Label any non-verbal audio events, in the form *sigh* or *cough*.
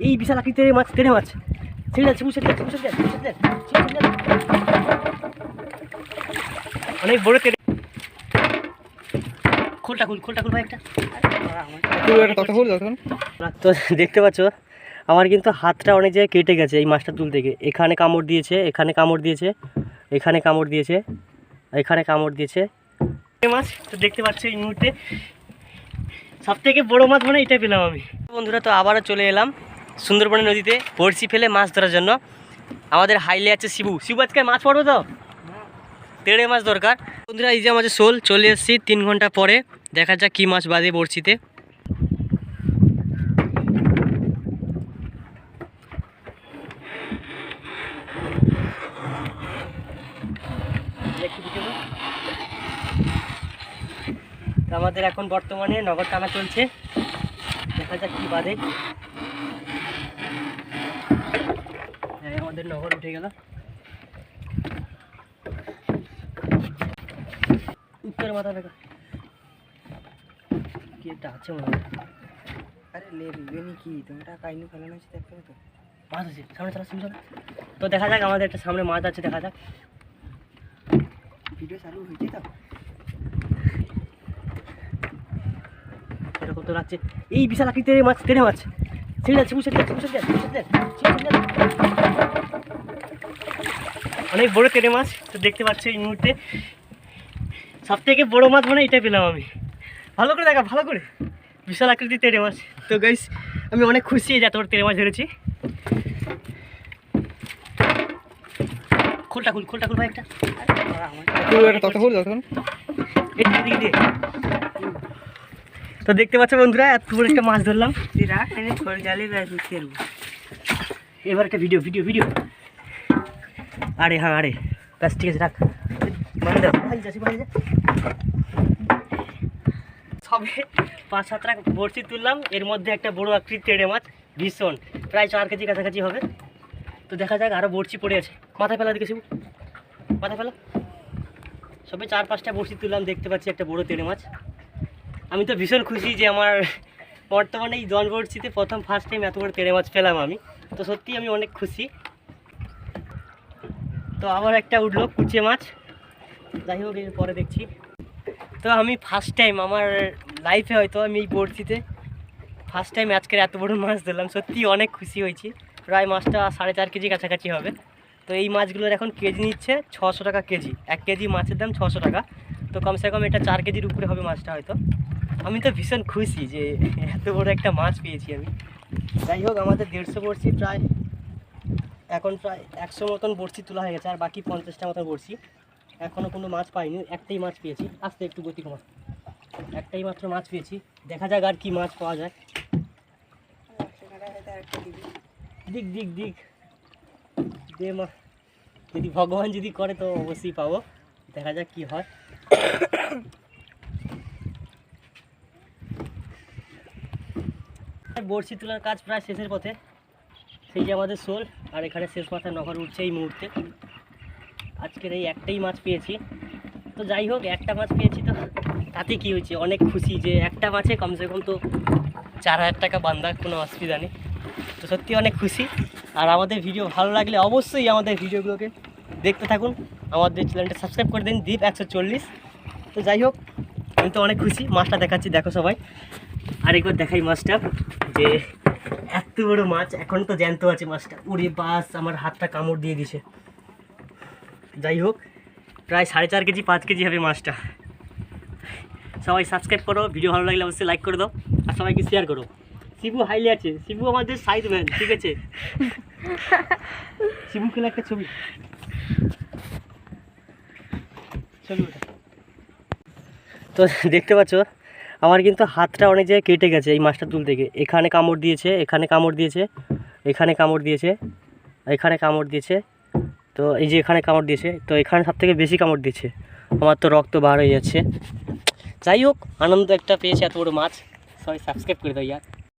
এই বিশাল আকৃতির মাছ তেড়ে মাছ ছেড়ে যাচ্ছে মুছে যাচ্ছে মুছে যাচ্ছে অনেক বড় তেড়ে খোলটা খুল খোলটা খুল ভাই একটা কথা তো দেখতে পাচ্ছ আমার কিন্তু হাতটা অনেক জায়গায় কেটে গেছে এই মাছটা তুলতে গিয়ে এখানে কামড় দিয়েছে এখানে কামড় দিয়েছে এখানে কামড় দিয়েছে এখানে কামড় দিয়েছে মাছ তো দেখতে পাচ্ছ এই মুহূর্তে সব থেকে বড়ো মাছ মানে এটা পেলাম আমি। বন্ধুরা, তো আবারও চলে এলাম সুন্দরবনের নদীতে, বড়শি ফেলে মাছ ধরার জন্য। আমাদের হাইলে আছে শিবু। শিবু, আজকে মাছ পড়ব তো? তেড়ে মাছ দরকার। বন্ধুরা, এই যে আমাদের শোল, চলে এসেছি তিন ঘণ্টা পরে। দেখা যাক কী মাছ বাদে বড়শিতে। তো আমাদের এখন বর্তমানে নগর টানা চলছে। দেখা যাক কি বাদে। হ্যাঁ আমাদের নগর উঠে গেল। উত্তর মাথা দেখা। কি একটা আছে মনে হয়। আরে লেবে নি কি? তোমরা কাইনু ফেলানো আছে দেখতে তো। মাছ আছে সামনে চালা চালা। তো দেখা যাক আমাদের একটা সামনে মাছ আছে দেখা যাক। ভিডিও চালু হয়েছে তো? এরকম তো লাগছে এই বিশাল আকৃতির মাছ তেড়ে মাছ। ছেড়ে যাচ্ছে মুছে যাচ্ছে যাচ্ছে। অনেক বড় তেড়ে মাছ তো দেখতে পাচ্ছি এই মুহূর্তে। সব থেকে বড় মাছ মানে এটা পেলাম আমি। ভালো করে দেখা ভালো করে। বিশাল আকৃতির তেড়ে মাছ। তো গাইস আমি অনেক খুশি যে এত বড় তেড়ে মাছ ধরেছি। খোলটা খুল খোলটা খুল ভাই একটা। তখন তো দেখতে পাচ্ছ বন্ধুরা এত বড় একটা মাছ ধরলাম। এবার একটা ভিডিও ভিডিও ভিডিও আরে হ্যাঁ আরে। ব্যাস ঠিক আছে রাখ। সবে পাঁচ সাত রাখ বড়শি তুললাম। এর মধ্যে একটা বড় আকৃতির তেড়ে মাছ ভীষণ। প্রায় চার কেজি কাছাকাছি হবে। তো দেখা যাক আরও বড়শি পড়ে আছে। মাথায় ফেলা দিকে শিবু মাথায় ফেলা। সবে চার পাঁচটা বড়শি তুললাম দেখতে পাচ্ছি একটা বড় তেড়ে মাছ। আমি তো ভীষণ খুশি যে আমার বর্তমানে এই জন বড়শিতে প্রথম ফার্স্ট টাইম এত বড় তেড়ে মাছ পেলাম আমি। তো সত্যি আমি অনেক খুশি। তো আবার একটা উঠল কুচে মাছ। যাই হোক পরে দেখছি। তো আমি ফার্স্ট টাইম আমার লাইফে হয়তো আমি এই বড়শিতে ফার্স্ট টাইম আজকের এত বড় মাছ ধরলাম। সত্যি অনেক খুশি হয়েছি। প্রায় মাছটা সাড়ে চার কেজি কাছাকাছি হবে। তো এই মাছগুলোর এখন কেজি নিচ্ছে ছশো টাকা কেজি। এক কেজি মাছের দাম ছশো টাকা। তো কমসে কম এটা চার কেজির উপরে হবে মাছটা হয়তো। আমি তো ভীষণ খুশি যে এত বড় একটা মাছ পেয়েছি আমি। যাই হোক, আমাদের দেড়শো বড়শি প্রায়, এখন প্রায় একশো মতন বড়শি তোলা হয়ে গেছে, আর বাকি পঞ্চাশটা মতন বড়শি এখনও কোনো মাছ পাইনি, একটাই মাছ পেয়েছি। আস্তে একটু গতি কমা একটাই মাত্র মাছ পেয়েছি। দেখা যাক আর কি মাছ পাওয়া যায়। দিক দিক দিক। দে মা। যদি ভগবান যদি করে তো অবশ্যই পাবো। দেখা যাক কি হয়। বড়শি তোলার কাজ প্রায় শেষের পথে। সেই যে আমাদের শোল আর এখানে শেষ মাথায় নগর উঠছে এই মুহূর্তে। আজকের এই একটাই মাছ পেয়েছি। তো যাই হোক, একটা মাছ পেয়েছি তো, তাতে কি হয়েছে? অনেক খুশি যে একটা মাছে কমসে কম তো চার হাজার টাকা বান্ধার কোনো অসুবিধা নেই। তো সত্যি অনেক খুশি। আর আমাদের ভিডিও ভালো লাগলে অবশ্যই আমাদের ভিডিওগুলোকে দেখতে থাকুন। আমাদের চ্যানেলটা সাবস্ক্রাইব করে দিন দ্বীপ একশো চল্লিশ। তো যাই হোক, আমি তো অনেক খুশি। মাছটা দেখাচ্ছি, দেখো সবাই। আরেকবার দেখাই মাছটা যে এত বড় মাছ এখন তো জ্যান্ত আছে মাছটা। উড়ে বাস আমার হাতটা কামড় দিয়ে দিছে। যাই হোক প্রায় সাড়ে চার কেজি পাঁচ কেজি হবে মাছটা। সবাই সাবস্ক্রাইব করো ভিডিও ভালো লাগলে অবশ্যই লাইক করে দাও আর সবাইকে শেয়ার করো। শিবু হাইলে আছে। শিবু আমাদের সাইড ম্যান ঠিক আছে? *laughs* শিবু খেলে একটা ছবি। ছবি তো দেখতে পাচ্ছ আমার কিন্তু হাতটা অনেক জায়গায় কেটে গেছে এই মাছটা তুলতে গিয়ে। এখানে কামড় দিয়েছে, এখানে কামড় দিয়েছে, এখানে কামড় দিয়েছে, এখানে কামড় দিয়েছে, তো এই যে এখানে কামড় দিয়েছে, তো এখানে সব থেকে বেশি কামড় দিয়েছে। আমার তো রক্ত বার হয়ে যাচ্ছে। যাই হোক, আনন্দ একটা পেয়েছে এত বড় মাছ। সবাই সাবস্ক্রাইব করে দাও, ইয়ার।